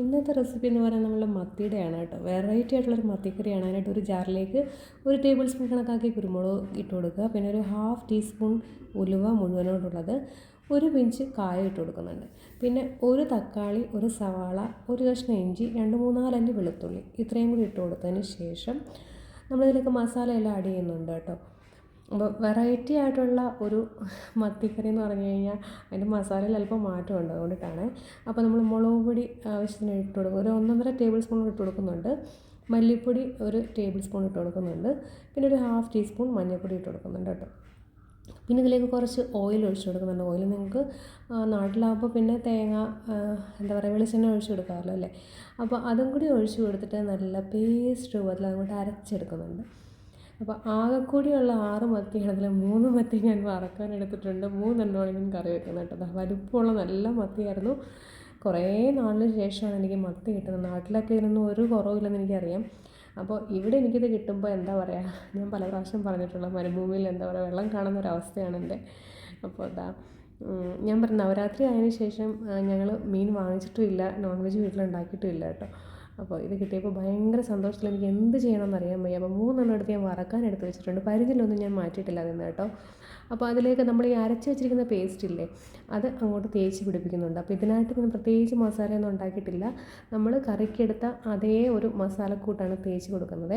ഇന്നത്തെ റെസിപ്പി എന്ന് പറയുന്നത് നമ്മൾ മത്തിയുടെയാണ് കേട്ടോ. വെറൈറ്റി ആയിട്ടുള്ളൊരു മത്തിക്കറിയാണ് അതിനായിട്ട് ഒരു ജാറിലേക്ക് ഒരു ടേബിൾ സ്പൂൺ കണക്കാക്കി കുരുമുളക് ഇട്ട് കൊടുക്കുക. പിന്നെ ഒരു ഹാഫ് ടീസ്പൂൺ ഉലുവ മുഴുവനോടുള്ളത്. ഒരു പിഞ്ച് കായ ഇട്ട് കൊടുക്കുന്നുണ്ട്. പിന്നെ ഒരു തക്കാളി ഒരു സവാള ഒരു കഷ്ണം ഇഞ്ചി രണ്ട് മൂന്നാലഞ്ച് വെളുത്തുള്ളി ഇത്രയും കൂടി ഇട്ട് കൊടുത്തതിന് ശേഷം നമ്മളിതിലേക്ക് മസാലയെല്ലാം ആഡ് ചെയ്യുന്നുണ്ട് കേട്ടോ. വെറൈറ്റി ആയിട്ടുള്ള ഒരു മത്തിക്കറി എന്ന് പറഞ്ഞു കഴിഞ്ഞാൽ അതിന്റെ മസാലയിൽ അല്പം മാറ്റമുണ്ട് അതുകൊണ്ടിട്ടാണ്. അപ്പോൾ നമ്മൾ മുളക് പൊടി ആവശ്യത്തിന് ഇട്ട് കൊടുക്കും. ഒരു ഒന്നൊന്നര ടേബിൾ സ്പൂൺ ഇട്ട് കൊടുക്കുന്നുണ്ട്. മല്ലിപ്പൊടി ഒരു ടേബിൾ സ്പൂൺ ഇട്ട് കൊടുക്കുന്നുണ്ട്. പിന്നെ ഒരു ഹാഫ് ടീസ്പൂൺ മഞ്ഞൾപ്പൊടി ഇട്ട് കൊടുക്കുന്നുണ്ട് കേട്ടോ. പിന്നെ ഇതിലേക്ക് കുറച്ച് ഓയിൽ ഒഴിച്ചു കൊടുക്കുന്നുണ്ട്. ഓയിൽ നിങ്ങൾക്ക് നാട്ടിലാകുമ്പോൾ പിന്നെ തേങ്ങ എന്താ പറയുക വെളിച്ചെണ്ണ ഒഴിച്ചു കൊടുക്കാമല്ലോ അല്ലേ? അപ്പോൾ അതും കൂടി ഒഴിച്ചു കൊടുത്തിട്ട് നല്ല പേസ്റ്റ് രൂപത്തിൽ അങ്ങോട്ട് അരച്ചെടുക്കുന്നുണ്ട്. അപ്പോൾ ആകെക്കൂടിയുള്ള ആറ് മത്തിയാണ്. മൂന്ന് മത്തി ഞാൻ വറക്കാൻ എടുത്തിട്ടുണ്ട്. മൂന്നെണ്ണമാണ് ഞാൻ കറി വെക്കുന്നത് കേട്ടോ. വലിപ്പമുള്ള നല്ല മത്തിയായിരുന്നു. കുറേ നാളിന് ശേഷമാണ് എനിക്ക് മത്തി കിട്ടുന്നത്. നാട്ടിലൊക്കെ ഇതിനൊന്നും ഒരു കുറവില്ലെന്ന് എനിക്കറിയാം. അപ്പോൾ ഇവിടെ എനിക്കിത് കിട്ടുമ്പോൾ എന്താ പറയുക ഞാൻ പല പ്രാവശ്യം പറഞ്ഞിട്ടുള്ള മരുഭൂമിയിൽ എന്താ പറയുക വെള്ളം കാണുന്ന ഒരവസ്ഥയാണ് എന്റെ അപ്പോൾ അതാ ഞാൻ പറഞ്ഞു നവരാത്രി ആയതിനു ശേഷം ഞങ്ങൾ മീൻ വാങ്ങിച്ചിട്ടും ഇല്ല നോൺ വെജ് വീട്ടിലുണ്ടാക്കിയിട്ടും ഇല്ല കേട്ടോ. അപ്പോൾ ഇത് കിട്ടിയപ്പോൾ ഭയങ്കര സന്തോഷത്തിൽ എനിക്ക് എന്ത് ചെയ്യണമെന്ന് അറിയാൻ വയ്യ. അപ്പോൾ മൂന്നെണ്ണം എടുത്ത് ഞാൻ വറക്കാൻ എടുത്ത് വെച്ചിട്ടുണ്ട്. പരിധിയിലൊന്നും ഞാൻ മാറ്റിയിട്ടില്ല അതിന് കേട്ടോ. അപ്പോൾ അതിലേക്ക് നമ്മൾ ഈ അരച്ച് വെച്ചിരിക്കുന്ന പേസ്റ്റ് ഇല്ലേ അത് അങ്ങോട്ട് തേച്ച് പിടിപ്പിക്കുന്നുണ്ട്. അപ്പോൾ ഇതിനായിട്ട് ഞാൻ പ്രത്യേകിച്ച് മസാലയൊന്നും ഉണ്ടാക്കിയിട്ടില്ല. നമ്മൾ കറിക്കെടുത്ത അതേ ഒരു മസാലക്കൂട്ടാണ് തേച്ച് കൊടുക്കുന്നത്.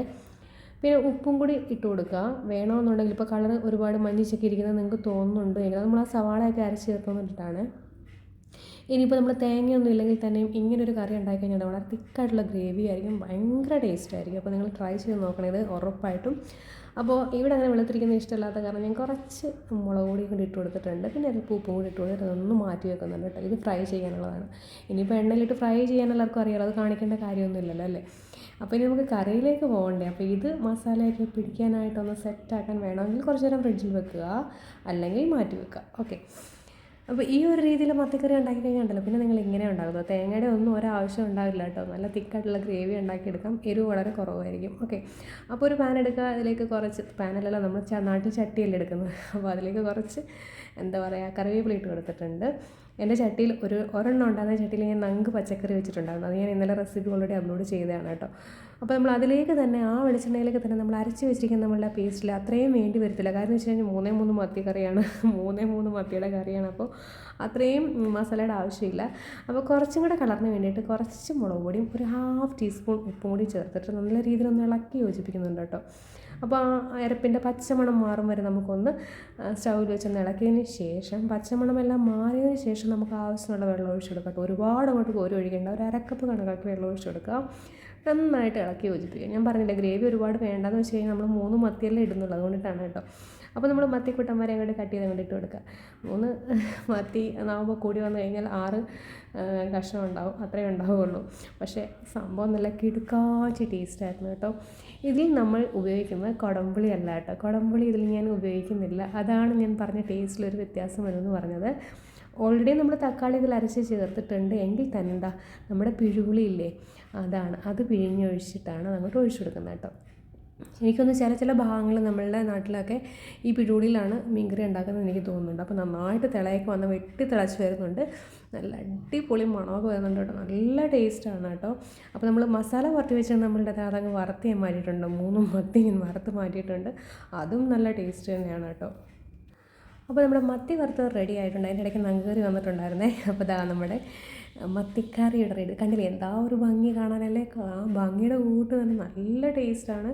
പിന്നെ ഉപ്പും കൂടി ഇട്ട് കൊടുക്കുക. വേണമെന്നുണ്ടെങ്കിൽ ഇപ്പോൾ കളർ ഒരുപാട് മഞ്ഞിച്ചൊക്കെ ഇരിക്കുന്നത് നിങ്ങൾക്ക് തോന്നുന്നുണ്ട്. എങ്കിൽ നമ്മൾ ആ സവാളയൊക്കെ അരച്ച് ചേർക്കുന്നിട്ടാണ് ഇനിയിപ്പോൾ നമ്മൾ തേങ്ങയൊന്നും ഇല്ലെങ്കിൽ തന്നെയും ഇങ്ങനൊരു കറി ഉണ്ടാക്കി കഴിഞ്ഞാൽ വളരെ തിക്കായിട്ടുള്ള ഗ്രേവി ആയിരിക്കും ഭയങ്കര ടേസ്റ്റ് ആയിരിക്കും. അപ്പോൾ നിങ്ങൾ ട്രൈ ചെയ്ത് നോക്കണേ ഇത് ഉറപ്പായിട്ടും. അപ്പോൾ ഇവിടെ അങ്ങനെ വെളുത്തിരിക്കുന്ന ഇഷ്ടമില്ലാത്ത കാരണം ഞാൻ കുറച്ച് മുളക് പൊടി കൂടി ഇട്ട് കൊടുത്തിട്ടുണ്ട്. പിന്നെ അതിൽ ഉപ്പും കൂടി ഇട്ട് കൊടുത്തിട്ട് അതൊന്ന് മാറ്റി വെക്കുന്നുണ്ട് കേട്ടോ. ഇത് ഫ്രൈ ചെയ്യാനുള്ളതാണ്. ഇനിയിപ്പോൾ എണ്ണയിലിട്ട് ഫ്രൈ ചെയ്യാൻ എല്ലാവർക്കും അറിയാലോ അത് കാണിക്കേണ്ട കാര്യമൊന്നുമില്ലല്ലോ അല്ലേ? അപ്പോൾ ഇനി നമുക്ക് കറിയിലേക്ക് പോകണ്ടേ? അപ്പോൾ ഇത് മസാലയൊക്കെ പിടിക്കാനായിട്ടൊന്ന് സെറ്റാക്കാൻ വേണമെങ്കിൽ കുറച്ച് നേരം ഫ്രിഡ്ജിൽ വെക്കുക അല്ലെങ്കിൽ മാറ്റി വെക്കുക. ഓക്കെ അപ്പോൾ ഈ ഒരു രീതിയിൽ മത്തിക്കറി ഉണ്ടാക്കി കഴിഞ്ഞാൽ പിന്നെ നിങ്ങൾ ഇങ്ങനെ ഉണ്ടാകുന്നു തേങ്ങയുടെ ഒന്നും ഒരാവശ്യം ഉണ്ടാവില്ല കേട്ടോ. നല്ല തിക്കായിട്ടുള്ള ഗ്രേവി ഉണ്ടാക്കിയെടുക്കാം. എരിവ് വളരെ കുറവായിരിക്കും. ഓക്കെ അപ്പോൾ ഒരു പാൻ എടുക്കുക. അതിലേക്ക് കുറച്ച് പാനല്ലല്ലോ നമ്മൾ നാട്ടിൽ ചട്ടിയല്ലേ എടുക്കുന്നത്. അപ്പോൾ അതിലേക്ക് കുറച്ച് എന്താ പറയുക കറിവേപ്പില ഇട്ട് കൊടുത്തിട്ടുണ്ട്. എന്റെ ചട്ടിയിൽ ഒരു ഒരെണ്ണം ഉണ്ടാകുന്ന ചട്ടിയിൽ ഞാൻ നങ്ക് പച്ചക്കറി വെച്ചിട്ടുണ്ടായിരുന്നു. അത് ഞാൻ ഇന്നലെ റെസിപ്പി ഓൾറെഡി അപ്ലോഡ് ചെയ്തതാണ് കേട്ടോ. അപ്പോൾ നമ്മൾ അതിലേക്ക് തന്നെ ആ വെളിച്ചെണ്ണയിലേക്ക് തന്നെ നമ്മൾ അരച്ച് വെച്ചിരിക്കുന്ന നമ്മളുടെ പേസ്റ്റിൽ അത്രയും വേണ്ടി വരത്തില്ല. കാരണം വെച്ച് കഴിഞ്ഞാൽ മൂന്നേ മൂന്ന് മത്തി കറിയാണ്. മൂന്നേ മൂന്ന് മത്തിയുടെ കറിയാണ്. അപ്പോൾ അത്രയും മസാലയുടെ ആവശ്യമില്ല. അപ്പോൾ കുറച്ചും കൂടെ കളറിന് വേണ്ടിയിട്ട് കുറച്ച് മുളക് പൊടിയും ഒരു ഹാഫ് ടീസ്പൂൺ ഉപ്പും കൂടി ചേർത്തിട്ട് നല്ല രീതിയിൽ ഒന്ന് ഇളക്കി യോജിപ്പിക്കുന്നുണ്ട് കേട്ടോ. അപ്പോൾ ആ അരപ്പിന്റെ പച്ചമണം മാറും വരെ നമുക്കൊന്ന് സ്റ്റൗവിൽ വെച്ചൊന്ന് ഇളക്കിയതിന് ശേഷം പച്ചമണമെല്ലാം മാറിയതിന് ശേഷം നമുക്ക് ആവശ്യമുള്ള വെള്ളം ഒഴിച്ചു കൊടുക്കാം ഒരുപാട് അങ്ങോട്ട് കോരി ഒഴിക്കേണ്ട. ഒരു അരക്കപ്പ് കണക്കാക്കി വെള്ളം ഒഴിച്ചു കൊടുക്കുക നന്നായിട്ട് ഇളക്കി യോജിപ്പിക്കുക. ഞാൻ പറഞ്ഞില്ല ഗ്രേവി ഒരുപാട് വേണ്ടെന്ന് വെച്ച് കഴിഞ്ഞാൽ നമ്മൾ മൂന്ന് മത്തിയല്ലേ ഇടുന്നുള്ളൂ. അതുകൊണ്ടിട്ടാണ് കേട്ടോ. അപ്പോൾ നമ്മൾ മത്തിക്കുട്ടന്മാരെ അങ്ങോട്ട് കട്ട് ചെയ്ത് അങ്ങോട്ട് ഇട്ട് കൊടുക്കുക. മൂന്ന് മത്തി എന്നാകുമ്പോൾ കൂടി വന്നു കഴിഞ്ഞാൽ ആറ് കഷ്ണം ഉണ്ടാവും. അത്രയേ ഉണ്ടാവുകയുള്ളൂ പക്ഷേ സംഭവം നല്ല കിടുക്കാച്ച ടേസ്റ്റായിരുന്നു കേട്ടോ. ഇതിൽ നമ്മൾ ഉപയോഗിക്കുന്നത് കുടംപുളി അല്ല കേട്ടോ. കുടംപുളി ഇതിൽ ഞാൻ ഉപയോഗിക്കുന്നില്ല. അതാണ് ഞാൻ പറഞ്ഞ ടേസ്റ്റിലൊരു വ്യത്യാസം വരുമെന്ന് പറഞ്ഞത്. ഓൾറെഡി നമ്മൾ തക്കാളി ഇതിൽ അരച്ച് ചേർത്തിട്ടുണ്ട്. എങ്കിൽ തന്നെ എന്താ നമ്മുടെ പിഴുപുളി ഇല്ലേ അതാണ്. അത് പിഴിഞ്ഞൊഴിച്ചിട്ടാണ് അങ്ങോട്ട് ഒഴിച്ചു കൊടുക്കുന്നത് കേട്ടോ. എനിക്കൊന്ന് ചില ചില ഭാഗങ്ങൾ നമ്മളുടെ നാട്ടിലൊക്കെ ഈ പിഴൂടിയിലാണ് മീൻകറി ഉണ്ടാക്കുന്നത് എനിക്ക് തോന്നുന്നുണ്ട്. അപ്പോൾ നന്നായിട്ട് തിളയൊക്കെ വന്ന് വെട്ടി തിളച്ച് വരുന്നുണ്ട്. നല്ല അടിപൊളി മണമൊക്കെ വരുന്നുണ്ട് കേട്ടോ. നല്ല ടേസ്റ്റാണ് കേട്ടോ. അപ്പോൾ നമ്മൾ മസാല വറുത്തി വെച്ചാൽ നമ്മളുടെ അതങ്ങ് വറുത്ത് ഞാൻ മാറ്റിയിട്ടുണ്ട്. മൂന്നും മത്തി ഞാൻ വറുത്ത് മാറ്റിയിട്ടുണ്ട്. അതും നല്ല ടേസ്റ്റ് തന്നെയാണ് കേട്ടോ. അപ്പോൾ നമ്മുടെ മത്തി വറുത്തത് റെഡി ആയിട്ടുണ്ട്. അതിന്റെ ഇടയ്ക്ക് നങ്കറി വന്നിട്ടുണ്ടായിരുന്നേ. അപ്പോൾ ഇതാ നമ്മുടെ മത്തിക്കറിയുടെ റെഡി കണ്ടില്ലേ? എന്താ ഒരു ഭംഗി കാണാനല്ലേ? ആ ഭംഗിയുടെ കൂട്ട് തന്നെ നല്ല ടേസ്റ്റാണ്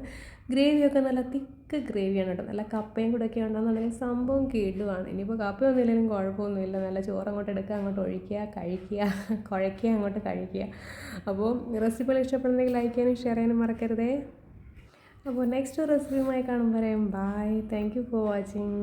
ഗ്രേവിയൊക്കെ നല്ല തിക്ക് ഗ്രേവിയാണ് കേട്ടോ. നല്ല കപ്പയും കൂടെ ഒക്കെ ഉണ്ടെന്നുണ്ടെങ്കിൽ സംഭവം കിടുവാണ്. ഇനിയിപ്പോൾ കപ്പയൊന്നും ഇല്ലെങ്കിലും കുഴപ്പമൊന്നുമില്ല. നല്ല ചോറ് അങ്ങോട്ട് എടുക്കുക അങ്ങോട്ട് ഒഴിക്കുക കഴിക്കുക കുഴയ്ക്കുക അങ്ങോട്ട് കഴിക്കുക. അപ്പോൾ റെസിപ്പികൾ ഇഷ്ടപ്പെടുന്നെങ്കിൽ ലൈക്ക് ചെയ്യാനും ഷെയർ ചെയ്യാനും മറക്കരുതേ. അപ്പോൾ നെക്സ്റ്റ് റെസിപ്പിയുമായി കാണുമ്പോൾ bye thank you for watching